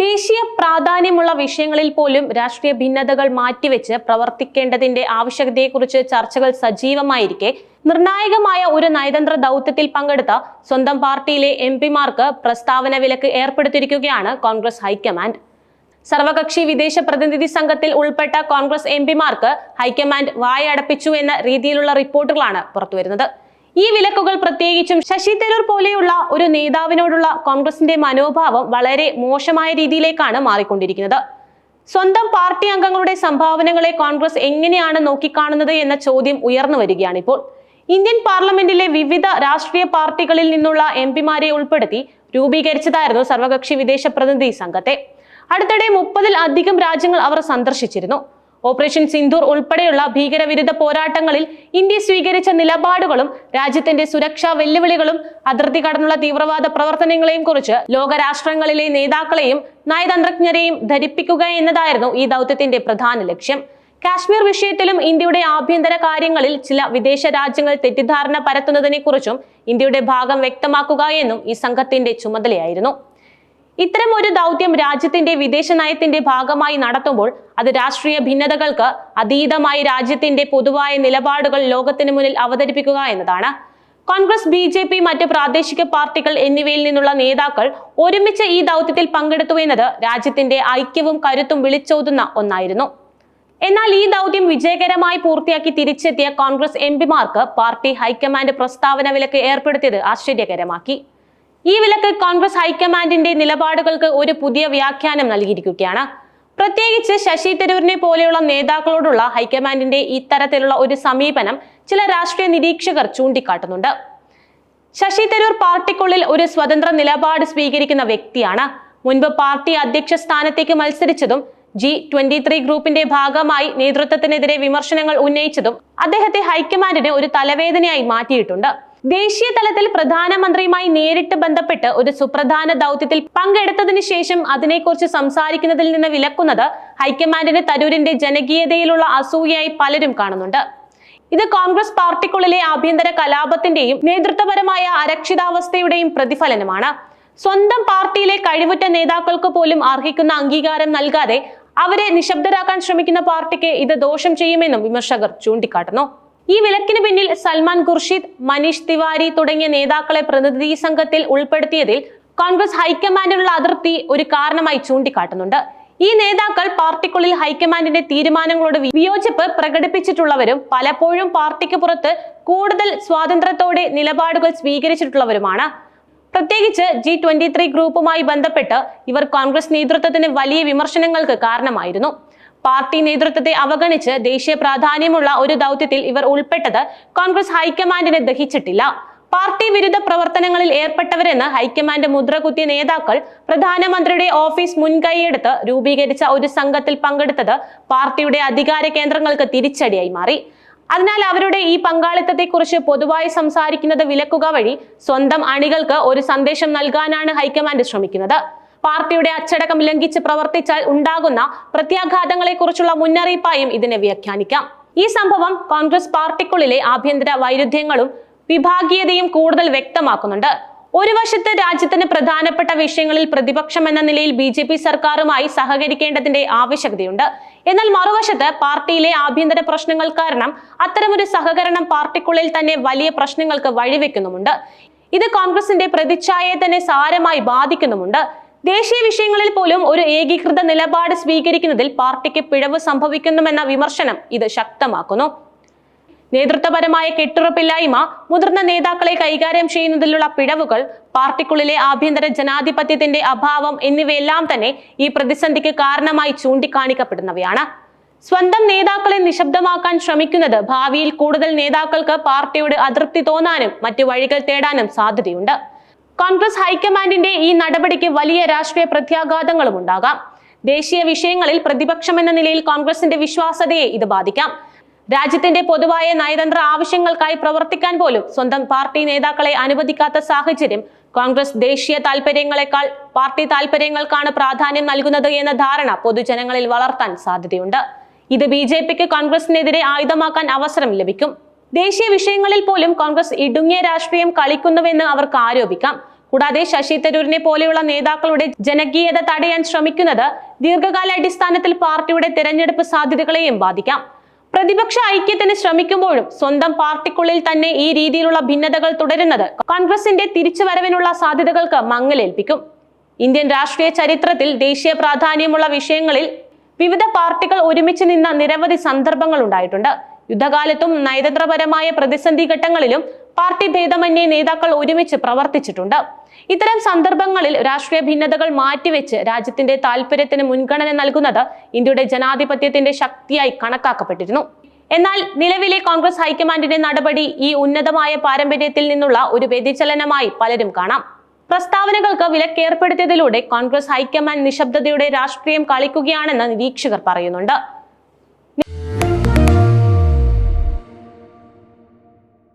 ദേശീയ പ്രാധാന്യമുള്ള വിഷയങ്ങളിൽ പോലും രാഷ്ട്രീയ ഭിന്നതകൾ മാറ്റിവെച്ച് പ്രവർത്തിക്കേണ്ടതിന്റെ ആവശ്യകതയെക്കുറിച്ച് ചർച്ചകൾ സജീവമായിരിക്കെ. നിർണായകമായ ഒരു നയതന്ത്ര ദൗത്യത്തിൽ പങ്കെടുത്ത സ്വന്തം പാർട്ടിയിലെ എം പിമാർക്ക് പ്രസ്താവന വിലക്ക് ഏർപ്പെടുത്തിയിരിക്കുകയാണ് കോൺഗ്രസ് ഹൈക്കമാൻഡ്. സർവകക്ഷി വിദേശ പ്രതിനിധി സംഘത്തിൽ ഉൾപ്പെട്ട കോൺഗ്രസ് എം പിമാർക്ക് ഹൈക്കമാൻഡ് വായടപ്പിച്ചു എന്ന രീതിയിലുള്ള റിപ്പോർട്ടുകളാണ് പുറത്തുവരുന്നത്. ഈ വിലക്കുകൾ പ്രത്യേകിച്ചും ശശി തരൂർ പോലെയുള്ള ഒരു നേതാവിനോടുള്ള കോൺഗ്രസിന്റെ മനോഭാവം വളരെ മോശമായ രീതിയിലേക്കാണ് മാറിക്കൊണ്ടിരിക്കുന്നത്. സ്വന്തം പാർട്ടി അംഗങ്ങളുടെ സംഭാവനകളെ കോൺഗ്രസ് എങ്ങനെയാണ് നോക്കിക്കാണുന്നത് എന്ന ചോദ്യം ഉയർന്നു വരികയാണ് ഇപ്പോൾ ഇന്ത്യൻ പാർലമെന്റിലെ വിവിധ രാഷ്ട്രീയ പാർട്ടികളിൽ നിന്നുള്ള എം പിമാരെ ഉൾപ്പെടുത്തി രൂപീകരിച്ചതായിരുന്നു സർവകക്ഷി വിദേശ പ്രതിനിധി സംഘത്തെ. അടുത്തിടെ മുപ്പതിൽ അധികം രാജ്യങ്ങൾ അവർ സന്ദർശിച്ചിരുന്നു. ഓപ്പറേഷൻ സിന്ധൂർ ഉൾപ്പെടെയുള്ള ഭീകരവിരുദ്ധ പോരാട്ടങ്ങളിൽ ഇന്ത്യ സ്വീകരിച്ച നിലപാടുകളും രാജ്യത്തിന്റെ സുരക്ഷാ വെല്ലുവിളികളും അതിർത്തി കടന്നുള്ള തീവ്രവാദ പ്രവർത്തനങ്ങളെയും കുറിച്ച് ലോകരാഷ്ട്രങ്ങളിലെ നേതാക്കളെയും നയതന്ത്രജ്ഞരെയും ധരിപ്പിക്കുക എന്നതായിരുന്നു ഈ ദൗത്യത്തിന്റെ പ്രധാന ലക്ഷ്യം. കാശ്മീർ വിഷയത്തിലും ഇന്ത്യയുടെ ആഭ്യന്തര കാര്യങ്ങളിൽ ചില വിദേശ രാജ്യങ്ങൾ തെറ്റിദ്ധാരണ പരത്തുന്നതിനെക്കുറിച്ചും ഇന്ത്യയുടെ ഭാഗം വ്യക്തമാക്കുക എന്നും ഈ സംഘത്തിന്റെ ചുമതലയായിരുന്നു. ഇത്തരം ഒരു ദൗത്യം രാജ്യത്തിന്റെ വിദേശ നയത്തിന്റെ ഭാഗമായി നടത്തുമ്പോൾ അത് രാഷ്ട്രീയ ഭിന്നതകൾക്ക് അതീതമായി രാജ്യത്തിന്റെ പൊതുവായ നിലപാടുകൾ ലോകത്തിന് മുന്നിൽ അവതരിപ്പിക്കുക എന്നതാണ്. കോൺഗ്രസ് ബി ജെ പി മറ്റ് പ്രാദേശിക പാർട്ടികൾ എന്നിവയിൽ നിന്നുള്ള നേതാക്കൾ ഒരുമിച്ച് ഈ ദൗത്യത്തിൽ പങ്കെടുത്തു എന്നത് രാജ്യത്തിന്റെ ഐക്യവും കരുത്തും വിളിച്ചോതുന്ന ഒന്നായിരുന്നു. എന്നാൽ ഈ ദൗത്യം വിജയകരമായി പൂർത്തിയാക്കി തിരിച്ചെത്തിയ കോൺഗ്രസ് എം പിമാർക്ക് പാർട്ടി ഹൈക്കമാൻഡ് പ്രസ്താവന വിലക്ക് ഏർപ്പെടുത്തിയത് ആശ്ചര്യകരമാക്കി. ഈ വിലക്ക് കോൺഗ്രസ് ഹൈക്കമാൻഡിന്റെ നിലപാടുകൾക്ക് ഒരു പുതിയ വ്യാഖ്യാനം നൽകിയിരിക്കുകയാണ്. പ്രത്യേകിച്ച് ശശി തരൂരിനെ പോലെയുള്ള നേതാക്കളോടുള്ള ഹൈക്കമാൻഡിന്റെ ഇത്തരത്തിലുള്ള ഒരു സമീപനം ചില രാഷ്ട്രീയ നിരീക്ഷകർ ചൂണ്ടിക്കാട്ടുന്നുണ്ട്. ശശി തരൂർ പാർട്ടിക്കുള്ളിൽ ഒരു സ്വതന്ത്ര നിലപാട് സ്വീകരിക്കുന്ന വ്യക്തിയാണ്. മുൻപ് പാർട്ടി അധ്യക്ഷ സ്ഥാനത്തേക്ക് മത്സരിച്ചതും ജി ട്വന്റി ത്രീ ഗ്രൂപ്പിന്റെ ഭാഗമായി നേതൃത്വത്തിനെതിരെ വിമർശനങ്ങൾ ഉന്നയിച്ചതും അദ്ദേഹത്തെ ഹൈക്കമാൻഡിന് ഒരു തലവേദനയായി മാറ്റിയിട്ടുണ്ട്. ദേശീയ തലത്തിൽ പ്രധാനമന്ത്രിയുമായി നേരിട്ട് ബന്ധപ്പെട്ട് ഒരു സുപ്രധാന ദൗത്യത്തിൽ പങ്കെടുത്തതിനു ശേഷം അതിനെക്കുറിച്ച് സംസാരിക്കുന്നതിൽ നിന്ന് വിലക്കുന്നത് ഹൈക്കമാൻഡിന് തരൂരിന്റെ ജനകീയതയിലുള്ള അസൂയയായി പലരും കാണുന്നുണ്ട്. ഇത് കോൺഗ്രസ് പാർട്ടിക്കുള്ളിലെ ആഭ്യന്തര കലാപത്തിന്റെയും നേതൃത്വപരമായ അരക്ഷിതാവസ്ഥയുടെയും പ്രതിഫലനമാണ്. സ്വന്തം പാർട്ടിയിലെ കഴിവുറ്റ നേതാക്കൾക്ക് പോലും അർഹിക്കുന്ന അംഗീകാരം നൽകാതെ അവരെ നിശബ്ദരാക്കാൻ ശ്രമിക്കുന്ന പാർട്ടിക്ക് ഇത് ദോഷം ചെയ്യുമെന്നും വിമർശകർ ചൂണ്ടിക്കാട്ടുന്നു. ഈ വിലക്കിന് പിന്നിൽ സൽമാൻ ഖുർഷിദ് മനീഷ് തിവാരി തുടങ്ങിയ നേതാക്കളെ പ്രതിനിധി സംഘത്തിൽ ഉൾപ്പെടുത്തിയതിൽ കോൺഗ്രസ് ഹൈക്കമാൻഡിനുള്ള അതിർത്തി ഒരു കാരണമായി ചൂണ്ടിക്കാട്ടുന്നുണ്ട്. ഈ നേതാക്കൾ പാർട്ടിക്കുള്ളിൽ ഹൈക്കമാൻഡിന്റെ തീരുമാനങ്ങളോട് വിയോജിപ്പ് പ്രകടിപ്പിച്ചിട്ടുള്ളവരും പലപ്പോഴും പാർട്ടിക്ക് പുറത്ത് കൂടുതൽ സ്വാതന്ത്ര്യത്തോടെ നിലപാടുകൾ സ്വീകരിച്ചിട്ടുള്ളവരുമാണ്. പ്രത്യേകിച്ച് ജി ട്വന്റി ത്രീ ഗ്രൂപ്പുമായി ബന്ധപ്പെട്ട് ഇവർ കോൺഗ്രസ് നേതൃത്വത്തിന് വലിയ വിമർശനങ്ങൾക്ക് കാരണമായിരുന്നു. പാർട്ടി നേതൃത്വത്തെ അവഗണിച്ച് ദേശീയ പ്രാധാന്യമുള്ള ഒരു ദൗത്യത്തിൽ ഇവർ ഉൾപ്പെട്ടത് കോൺഗ്രസ് ഹൈക്കമാൻഡിനെ ദഹിച്ചിട്ടില്ല. പാർട്ടി വിരുദ്ധ പ്രവർത്തനങ്ങളിൽ ഏർപ്പെട്ടവരെന്ന് ഹൈക്കമാൻഡ് മുദ്രകുത്തിയ നേതാക്കൾ പ്രധാനമന്ത്രിയുടെ ഓഫീസ് മുൻകൈയെടുത്ത് രൂപീകരിച്ച ഒരു സംഘത്തിൽ പങ്കെടുത്തത് പാർട്ടിയുടെ അധികാര കേന്ദ്രങ്ങൾക്ക് തിരിച്ചടിയായി മാറി. അതിനാൽ അവരുടെ ഈ പങ്കാളിത്തത്തെക്കുറിച്ച് പൊതുവായി സംസാരിക്കുന്നത് വിലക്കുക വഴി സ്വന്തം അണികൾക്ക് ഒരു സന്ദേശം നൽകാനാണ് ഹൈക്കമാൻഡ് ശ്രമിക്കുന്നത്. പാർട്ടിയുടെ അച്ചടക്കം ലംഘിച്ച് പ്രവർത്തിച്ചാൽ ഉണ്ടാകുന്ന പ്രത്യാഘാതങ്ങളെക്കുറിച്ചുള്ള മുന്നറിയിപ്പായും ഇതിനെ വ്യാഖ്യാനിക്കാം. ഈ സംഭവം കോൺഗ്രസ് പാർട്ടിക്കുള്ളിലെ ആഭ്യന്തര വൈരുദ്ധ്യങ്ങളും വിഭാഗീയതയും കൂടുതൽ വ്യക്തമാക്കുന്നുണ്ട്. ഒരു വശത്ത് രാജ്യത്തിന് പ്രധാനപ്പെട്ട വിഷയങ്ങളിൽ പ്രതിപക്ഷം എന്ന നിലയിൽ ബി ജെ പി സർക്കാരുമായി സഹകരിക്കേണ്ടതിന്റെ ആവശ്യകതയുണ്ട്. എന്നാൽ മറുവശത്ത് പാർട്ടിയിലെ ആഭ്യന്തര പ്രശ്നങ്ങൾ കാരണം അത്തരമൊരു സഹകരണം പാർട്ടിക്കുള്ളിൽ തന്നെ വലിയ പ്രശ്നങ്ങൾക്ക് വഴിവെക്കുന്നുമുണ്ട്. ഇത് കോൺഗ്രസിന്റെ പ്രതിച്ഛായയെ തന്നെ സാരമായി ബാധിക്കുന്നുമുണ്ട്. ദേശീയ വിഷയങ്ങളിൽ പോലും ഒരു ഏകീകൃത നിലപാട് സ്വീകരിക്കുന്നതിൽ പാർട്ടിക്ക് പിഴവ് സംഭവിക്കുന്നുവെന്ന വിമർശനം ഇത് ശക്തമാക്കുന്നു. നേതൃത്വപരമായ കെട്ടുറപ്പില്ലായ്മ മുതിർന്ന നേതാക്കളെ കൈകാര്യം ചെയ്യുന്നതിലുള്ള പിഴവുകൾ പാർട്ടിക്കുള്ളിലെ ആഭ്യന്തര ജനാധിപത്യത്തിന്റെ അഭാവം എന്നിവയെല്ലാം തന്നെ ഈ പ്രതിസന്ധിക്ക് കാരണമായി ചൂണ്ടിക്കാണിക്കപ്പെടുന്നവയാണ്. സ്വന്തം നേതാക്കളെ നിശബ്ദമാക്കാൻ ശ്രമിക്കുന്നത് ഭാവിയിൽ കൂടുതൽ നേതാക്കൾക്ക് പാർട്ടിയോട് അതൃപ്തി തോന്നാനും മറ്റു വഴികൾ തേടാനും സാധ്യതയുണ്ട്. കോൺഗ്രസ് ഹൈക്കമാൻഡിന്റെ ഈ നടപടിക്ക് വലിയ രാഷ്ട്രീയ പ്രത്യാഘാതങ്ങളും ഉണ്ടാകാം. ദേശീയ വിഷയങ്ങളിൽ പ്രതിപക്ഷം എന്ന നിലയിൽ കോൺഗ്രസിന്റെ വിശ്വാസതയെ ഇത് ബാധിക്കാം. രാജ്യത്തിന്റെ പൊതുവായ നയതന്ത്ര ആവശ്യങ്ങൾക്കായി പ്രവർത്തിക്കാൻ പോലും സ്വന്തം പാർട്ടി നേതാക്കളെ അനുവദിക്കാത്ത സാഹചര്യം കോൺഗ്രസ് ദേശീയ താൽപര്യങ്ങളെക്കാൾ പാർട്ടി താൽപര്യങ്ങൾക്കാണ് പ്രാധാന്യം നൽകുന്നത് എന്ന ധാരണ പൊതുജനങ്ങളിൽ വളർത്താൻ സാധ്യതയുണ്ട്. ഇത് ബി കോൺഗ്രസിനെതിരെ ആയുധമാക്കാൻ അവസരം ലഭിക്കും. ദേശീയ വിഷയങ്ങളിൽ പോലും കോൺഗ്രസ് ഇടുങ്ങിയ രാഷ്ട്രീയം കളിക്കുന്നുവെന്ന് അവർക്ക് ആരോപിക്കാം. കൂടാതെ ശശി തരൂരിനെ പോലെയുള്ള നേതാക്കളുടെ ജനകീയത തടയാൻ ശ്രമിക്കുന്നത് ദീർഘകാല അടിസ്ഥാനത്തിൽ പാർട്ടിയുടെ തെരഞ്ഞെടുപ്പ് സാധ്യതകളെയും ബാധിക്കാം. പ്രതിപക്ഷ ഐക്യത്തിന് ശ്രമിക്കുമ്പോഴും സ്വന്തം പാർട്ടിക്കുള്ളിൽ തന്നെ ഈ രീതിയിലുള്ള ഭിന്നതകൾ തുടരുന്നത് കോൺഗ്രസിന്റെ തിരിച്ചുവരവിനുള്ള സാധ്യതകൾക്ക് മങ്ങലേൽപ്പിക്കും. ഇന്ത്യൻ രാഷ്ട്രീയ ചരിത്രത്തിൽ ദേശീയ പ്രാധാന്യമുള്ള വിഷയങ്ങളിൽ വിവിധ പാർട്ടികൾ ഒരുമിച്ച് നിന്ന നിരവധി സന്ദർഭങ്ങൾ ഉണ്ടായിട്ടുണ്ട്. യുദ്ധകാലത്തും നയതന്ത്രപരമായ പ്രതിസന്ധി ഘട്ടങ്ങളിലും പാർട്ടി ഭേദമന്യേ നേതാക്കൾ ഒരുമിച്ച് പ്രവർത്തിച്ചിട്ടുണ്ട്. ഇത്തരം സന്ദർഭങ്ങളിൽ രാഷ്ട്രീയ ഭിന്നതകൾ മാറ്റിവെച്ച് രാജ്യത്തിന്റെ താല്പര്യത്തിന് മുൻഗണന നൽകുന്നത് ഇന്ത്യയുടെ ജനാധിപത്യത്തിന്റെ ശക്തിയായി കണക്കാക്കപ്പെട്ടിരുന്നു. എന്നാൽ നിലവിലെ കോൺഗ്രസ് ഹൈക്കമാൻഡിന്റെ നടപടി ഈ ഉന്നതമായ പാരമ്പര്യത്തിൽ നിന്നുള്ള ഒരു വ്യതിചലനമായി പലരും കാണാം. പ്രസ്താവനകൾക്ക് വിലക്കേർപ്പെടുത്തിയതിലൂടെ കോൺഗ്രസ് ഹൈക്കമാൻഡ് നിശബ്ദതയുടെ രാഷ്ട്രീയം കളിക്കുകയാണെന്ന് നിരീക്ഷകർ പറയുന്നുണ്ട്.